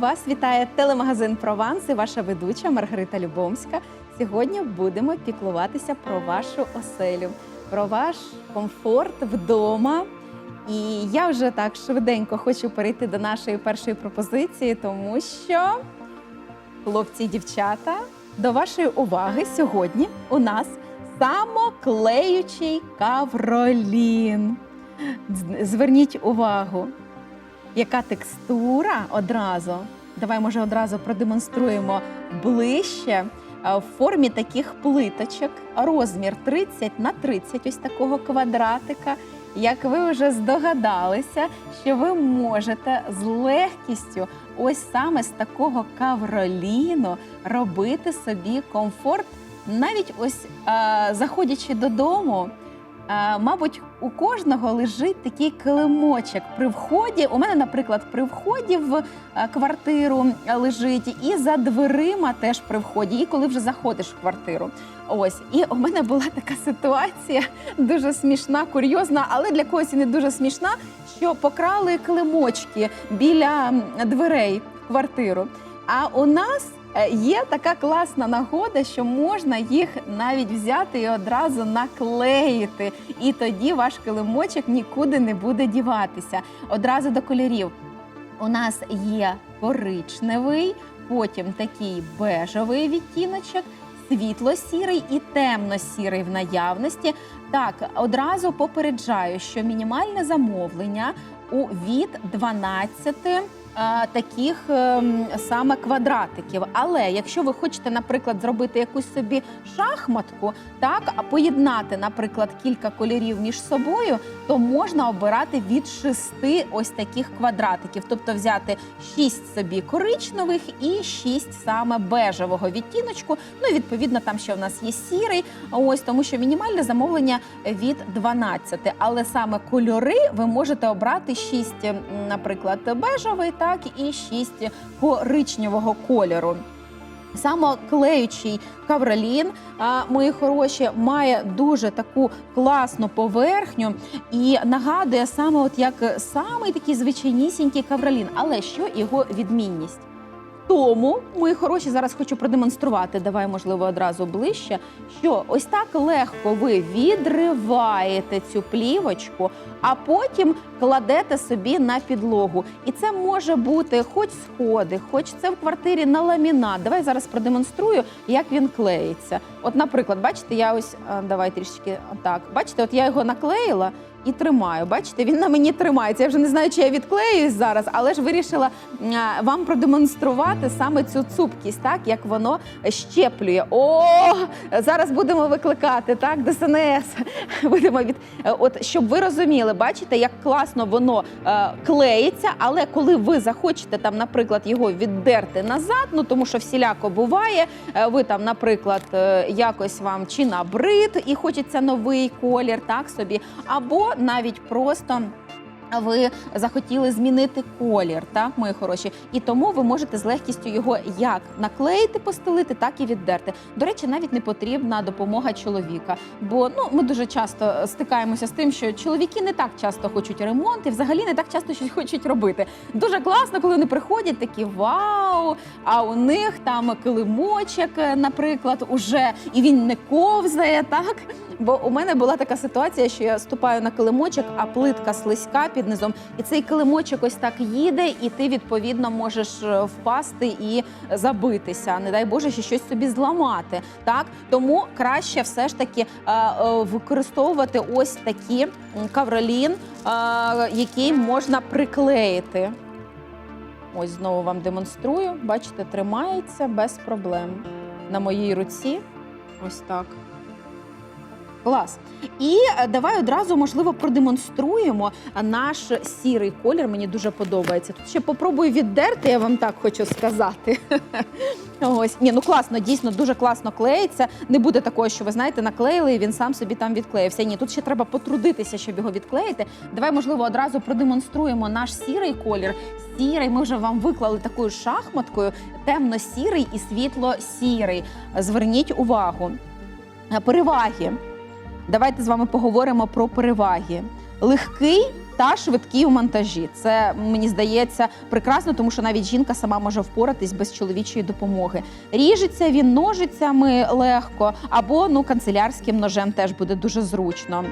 Вас вітає телемагазин Прованс і ваша ведуча Маргарита Любомська. Сьогодні будемо піклуватися про вашу оселю, про ваш комфорт вдома. І я вже так швиденько хочу перейти до нашої першої пропозиції, тому що, хлопці і дівчата, до вашої уваги сьогодні у нас самоклеючий кавролін. Зверніть увагу, яка текстура одразу. Давай, може, одразу продемонструємо ближче в формі таких плиточок. Розмір 30 на 30, ось такого квадратика. Як ви вже здогадалися, що ви можете з легкістю, ось саме з такого кавроліну, робити собі комфорт, навіть ось а, заходячи додому. А, мабуть, у кожного лежить такий килимочок при вході. У мене, наприклад, при вході в е, квартиру лежить, і за дверима теж при вході, і коли вже заходиш в квартиру. Ось, і у мене була така ситуація дуже смішна, курйозна, але для когось і не дуже смішна, що покрали килимочки біля дверей квартиру. А у нас е, є така класна нагода, що можна їх навіть взяти і одразу наклеїти. І тоді ваш килимочок нікуди не буде діватися. Одразу до кольорів. У нас є коричневий, потім такий бежевий відтіночок, світло-сірий і темно-сірий в наявності. Так, одразу попереджаю, що мінімальне замовлення у від 12 е, таких ем, саме квадратиків. Але якщо ви хочете, наприклад, зробити якусь собі шахматку, так а поєднати, наприклад, кілька кольорів між собою, то можна обирати від шести ось таких квадратиків, тобто взяти шість собі коричневих і шість саме бежевого відтіночку. Ну і відповідно там ще в нас є сірий. Ось тому, що мінімальне замовлення від 12. Але саме кольори ви можете обрати 6, наприклад, бежевий, так і 6 коричневого кольору. Саме клеючий кавролін, мої хороші, має дуже таку класну поверхню і нагадує саме, от як самий такий звичайнісінький кавролін. Але що його відмінність? Тому, мої хороші, зараз хочу продемонструвати. Давай, можливо, одразу ближче. Що ось так легко ви відриваєте цю плівочку, а потім кладете собі на підлогу. І це може бути хоч сходи, хоч це в квартирі на ламінат. Давай зараз продемонструю, як він клеїться. От, наприклад, бачите, я ось давай трішки так. Бачите, от я його наклеїла. І тримаю. Бачите, він на мені тримається. Я вже не знаю, чи я відклеюсь зараз, але ж вирішила вам продемонструвати саме цю цупкість, так як воно щеплює. О, зараз будемо викликати так, ДСНС. Будемо від от щоб ви розуміли, бачите, як класно воно е, клеїться, але коли ви захочете там, наприклад, його віддерти назад, ну тому що всіляко буває. е, ви там, наприклад, е, якось вам чи набрид і хочеться новий колір, так собі, або навіть просто. Ви захотіли змінити колір, так, мої хороші, і тому ви можете з легкістю його як наклеїти, постелити, так і віддерти. До речі, навіть не потрібна допомога чоловіка. Бо ну ми дуже часто стикаємося з тим, що чоловіки не так часто хочуть ремонт і взагалі не так часто щось хочуть робити. Дуже класно, коли вони приходять, такі вау! А у них там килимочок, наприклад, уже і він не ковзає, так. Бо у мене була така ситуація, що я ступаю на килимочок, а плитка слизька під низом, і цей килимочок ось так їде, і ти відповідно можеш е, впасти і забитися. Не дай Боже, ще щось собі зламати. Так тому краще все ж таки е, е, використовувати ось такі кавролін, який можна приклеїти. Ось знову вам демонструю. Бачите, тримається без проблем. На моїй руці. Ось так. Клас. І е, давай одразу, можливо, продемонструємо наш сірий колір. Мені дуже подобається. Тут ще попробую віддерти, я вам так хочу сказати. Ось. Ні, ну класно, дійсно дуже класно клеїться. Не буде такого, що ви знаєте, наклеїли і він сам собі там відклеївся. Ні, тут ще треба потрудитися, щоб його відклеїти. Давай, можливо, одразу продемонструємо наш сірий колір. Сірий, ми вже вам виклали такою шахматкою, темно-сірий і світло-сірий. Зверніть увагу. Е, Переваги. Давайте з вами поговоримо про переваги. Легкий та швидкі у монтажі. Це мені здається прекрасно, тому що навіть жінка сама може впоратись без чоловічої допомоги. Ріжеться він ножицями легко, або ну канцелярським ножем теж буде дуже зручно.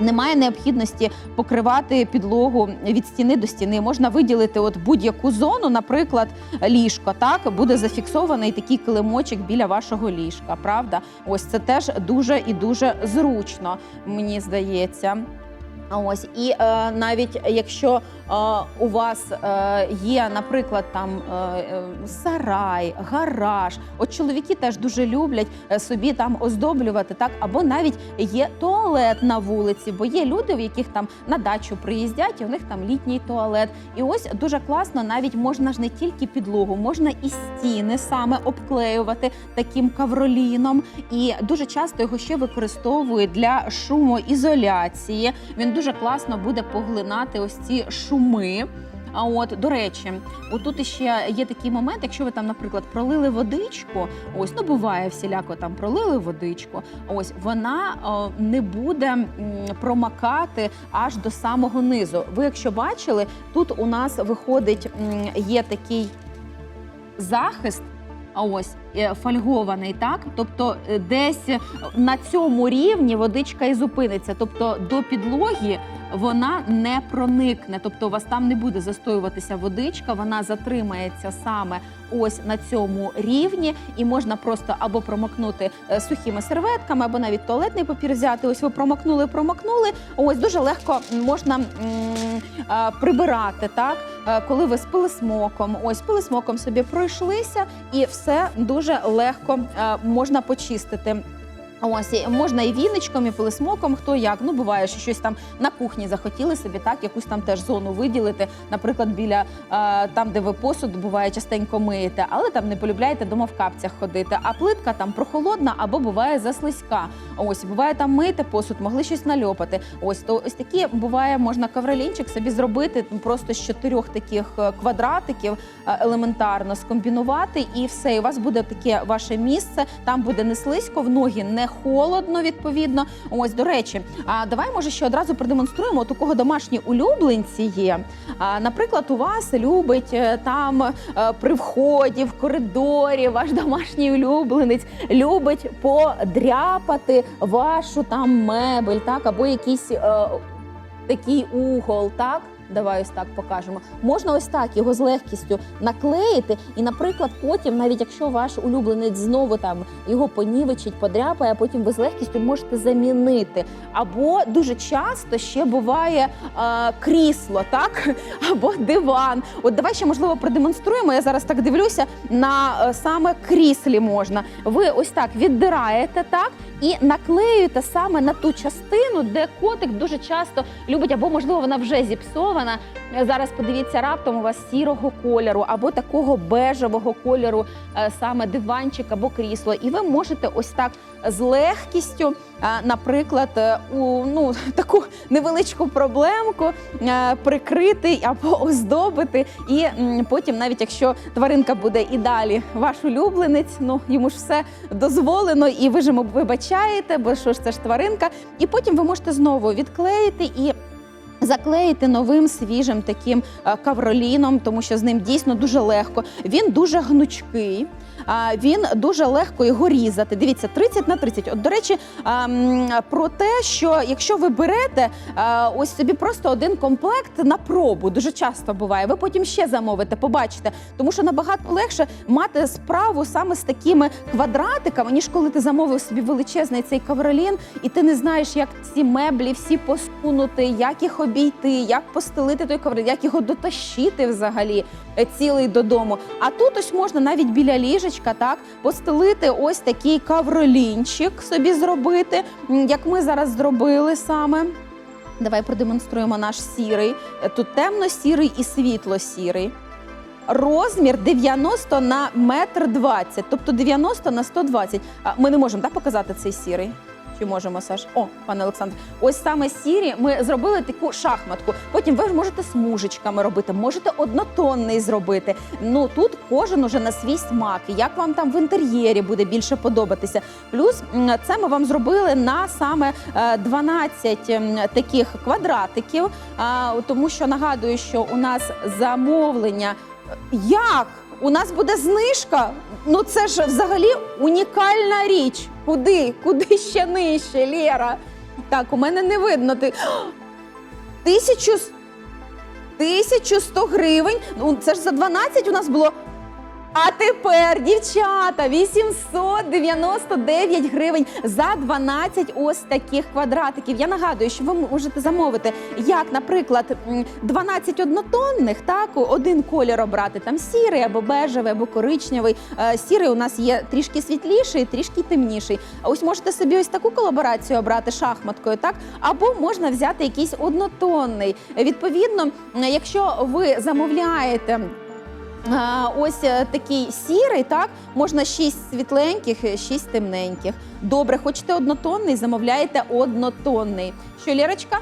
Немає необхідності покривати підлогу від стіни до стіни. Можна виділити от будь-яку зону, наприклад, ліжко. Так буде зафіксований такий килимочок біля вашого ліжка. Правда, ось це теж дуже і дуже зручно, мені здається. Ось і е, навіть якщо у вас е, є, наприклад, там е, е, сарай, гараж, от чоловіки теж дуже люблять собі там оздоблювати, так або навіть є туалет на вулиці, бо є люди, в яких там на дачу приїздять, і у них там літній туалет. І ось дуже класно, навіть можна ж не тільки підлогу, можна і стіни саме обклеювати таким кавроліном. І дуже часто його ще використовують для шумоізоляції. Він дуже класно буде поглинати ось ці шуми. А от до речі, отут ще є такий момент, якщо ви там, наприклад, пролили водичку, ось ну буває всіляко там пролили водичку. Ось вона е, не буде м, промакати аж до самого низу. Ви, якщо бачили, тут у нас виходить м, є такий захист. А ось е, фольгований, так тобто е, десь на цьому рівні водичка і зупиниться. Тобто до підлоги вона не проникне, тобто у вас там не буде застоюватися водичка, вона затримається саме ось на цьому рівні, і можна просто або промокнути е, сухими серветками, або навіть туалетний папір взяти. Ось ви промокнули, промокнули. Ось дуже легко можна е, прибирати, так Е, коли ви з пилисмоком, ось пилисмоком собі пройшлися, і все дуже легко можна почистити. Ось можна і віничком, і пилисмоком, хто як. Ну буває, що щось там на кухні захотіли собі, так якусь там теж зону виділити. Наприклад, біля е, там, де ви посуд буває частенько миєте, але там не полюбляєте дома в капцях ходити. А плитка там прохолодна або буває заслизька. Ось буває там мити посуд, могли щось нальопати. Ось то ось такі буває, можна кавролінчик собі зробити ну, просто з чотирьох таких е, квадратиків е, елементарно скомбінувати, і все. І у вас буде таке ваше місце. Там буде не слизько, в ноги не холодно, відповідно. Ось до речі, а давай може ще одразу продемонструємо, от у кого домашні улюбленці є. А, наприклад, у вас любить е, там е, при вході в коридорі ваш домашній улюбленець любить подряпати вашу там мебель, так або якийсь е, такий угол, так. Давай ось так покажемо. Можна ось так його з легкістю наклеїти, і, наприклад, потім, навіть якщо ваш улюбленець знову там його понівечить, подряпає, а потім ви з легкістю можете замінити. Або дуже часто ще буває е, крісло, так або диван. От давай ще можливо продемонструємо. Я зараз так дивлюся на е, саме кріслі можна. Ви ось так віддираєте так і наклеюєте саме на ту частину, де котик дуже часто любить, або можливо вона вже зіпсована. Зараз подивіться раптом у вас сірого кольору або такого бежевого кольору, е, саме диванчик або крісло. І ви можете ось так з легкістю, е, наприклад, е, у ну таку невеличку проблемку прикрити або оздобити. І потім, навіть якщо тваринка буде і далі ваш улюбленець, ну йому ж все дозволено, і ви ж йому вибачаєте, бо що ж це ж тваринка. І потім ви можете знову відклеїти і. Заклеїти новим свіжим таким е, кавроліном, тому що з ним дійсно дуже легко. Він дуже гнучкий, він дуже легко його різати. Дивіться, 30 на 30. От, до речі, про те, що якщо ви берете ось собі просто один комплект на пробу, дуже часто буває. Ви потім ще замовите, побачите, тому що набагато легше мати справу саме з такими квадратиками, ніж коли ти замовив собі величезний цей кавролін, і ти не знаєш, як ці меблі всі посунути, як їх обійти, як постелити той коврик, як його дотащити взагалі е, цілий додому. А тут ось можна навіть біля ліжечка так постелити ось такий кавролінчик собі зробити, як ми зараз зробили саме. Давай продемонструємо наш сірий. Е, Тут темно-сірий і світло-сірий. Розмір 90 на метр 20, тобто 90 на 120. А ми не можемо так показати цей сірий. Чи можемо, Саш? О, пане Олександр, ось саме сірі ми зробили таку шахматку. Потім ви можете смужечками робити, можете однотонний зробити. Ну тут кожен уже на свій смак. Як вам там в інтер'єрі буде більше подобатися? Плюс це ми вам зробили на саме е, 12 таких квадратиків, тому що нагадую, що у нас замовлення. Як? У нас буде знижка? Ну це ж взагалі унікальна річ. Куди? Куди ще нижче, Лєра? Так, у мене не видно. Ти тисячу с- 1100 гривень. Ну це ж за 12 у нас було. А тепер, дівчата, 899 гривень за 12 ось таких квадратиків. Я нагадую, що ви можете замовити, як, наприклад, м, 12 однотонних, так, один колір обрати, там сірий або бежевий, або коричневий. Е, Сірий у нас є трішки світліший, трішки темніший. Ось можете собі ось таку колаборацію обрати шахматкою, так, або можна взяти якийсь однотонний. Відповідно, якщо ви замовляєте. Ось е, такий сірий, так можна шість світленьких, е, шість темненьких. Добре, хочете однотонний, замовляєте однотонний. Що, Лірочка?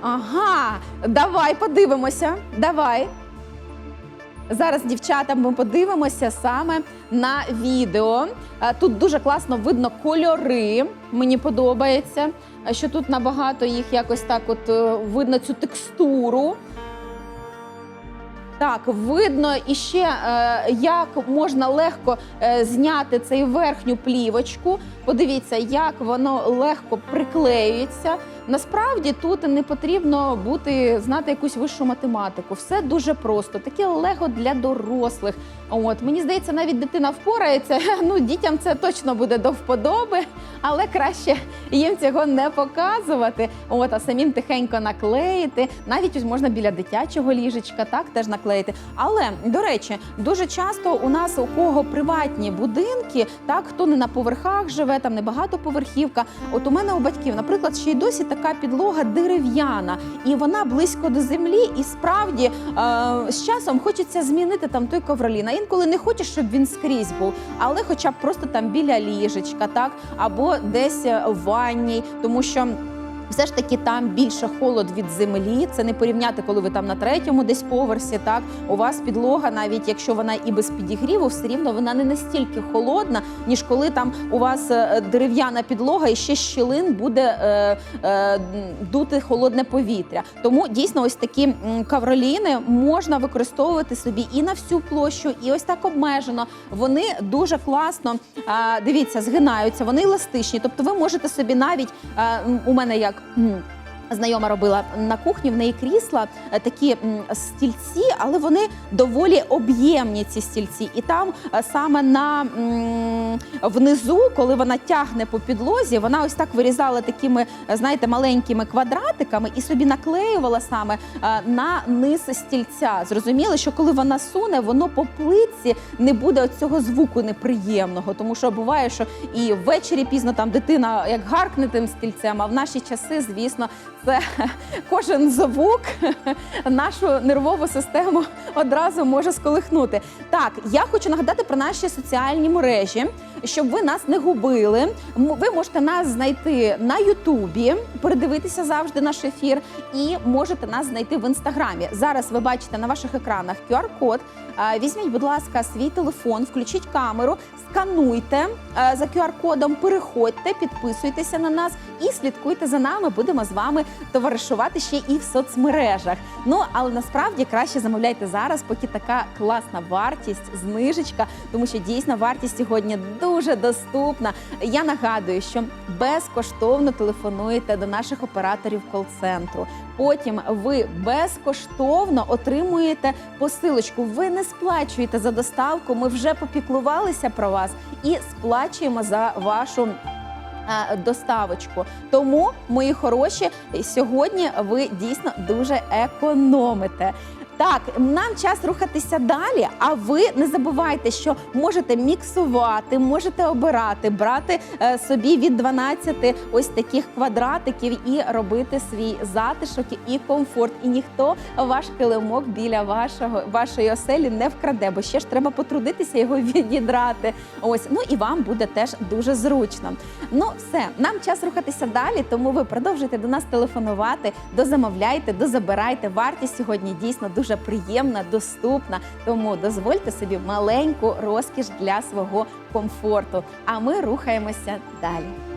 Ага, давай подивимося. Давай. Зараз, дівчата, ми подивимося саме на відео. Е, Тут дуже класно видно кольори. Мені подобається, що тут набагато їх якось так, от видно цю текстуру. Так, видно і ще е, як можна легко е, зняти цей верхню плівочку. Подивіться, як воно легко приклеюється. Насправді тут не потрібно бути знати якусь вищу математику. Все дуже просто. Таке лего для дорослих. От мені здається, навіть дитина впорається. Ну дітям це точно буде до вподоби, але краще їм цього не показувати. От а самим тихенько наклеїти. Навіть можна біля дитячого ліжечка, так теж наклеїти. Але до речі, дуже часто у нас у кого приватні будинки, так хто не на поверхах живе, там не багатоповерхівка. От у мене у батьків, наприклад, ще й досі така підлога дерев'яна, і вона близько до землі. І справді е, з часом хочеться змінити там той ковролін. А інколи не хочеш, щоб він скрізь був, але хоча б просто там біля ліжечка, так або десь в ванні, тому що. Все ж таки там більше холод від землі. Це не порівняти, коли ви там на третьому десь поверсі. Так у вас підлога, навіть якщо вона і без підігріву, все рівно вона не настільки холодна, ніж коли там у вас е, дерев'яна підлога і ще щілин буде е, е, дути холодне повітря. Тому дійсно ось такі кавроліни можна використовувати собі і на всю площу, і ось так обмежено. Вони дуже класно а, дивіться, згинаються, вони еластичні. Тобто, ви можете собі навіть м, у мене як. М, Знайома робила на кухні, в неї крісла е, такі стільці, але вони доволі об'ємні, ці стільці. І там е, саме на внизу, коли вона тягне по підлозі, вона ось так вирізала такими, е, знаєте, маленькими квадратиками і собі наклеювала саме на низ стільця. Зрозуміли, що коли вона суне, воно по плитці не буде цього звуку неприємного, тому що буває, що і ввечері пізно там дитина як гаркне тим стільцем, а в наші часи, звісно, це кожен звук нашу нервову систему одразу може сколихнути. Так, я хочу нагадати про наші соціальні мережі, щоб ви нас не губили. Ви можете нас знайти на Ютубі, передивитися завжди наш ефір, і можете нас знайти в інстаграмі. Зараз ви бачите на ваших екранах QR-код. Візьміть, будь ласка, свій телефон, включіть камеру, скануйте за QR-кодом, переходьте, підписуйтеся на нас і слідкуйте за нами. Будемо з вами товаришувати ще і в соцмережах. Ну але насправді краще замовляйте зараз, поки така класна вартість, знижечка, тому що дійсно вартість сьогодні дуже доступна. Я нагадую, що безкоштовно телефонуєте до наших операторів кол-центру. Потім ви безкоштовно отримуєте посилочку. Ви не сплачуєте за доставку. Ми вже попіклувалися про вас і сплачуємо за вашу. е, Доставочку, тому мої хороші, сьогодні ви дійсно дуже економите. Так, нам час рухатися далі. А ви не забувайте, що можете міксувати, можете обирати, брати е, собі від 12 ось таких квадратиків і робити свій затишок і комфорт. І ніхто ваш килимок біля вашого вашої оселі не вкраде, бо ще ж треба потрудитися його відідрати. Ось ну і вам буде теж дуже зручно. Ну, все, нам час рухатися далі, тому ви продовжуйте до нас телефонувати, дозамовляйте, дозабирайте. Вартість сьогодні дійсно дуже приємна, доступна. Тому дозвольте собі маленьку розкіш для свого комфорту. А ми рухаємося далі.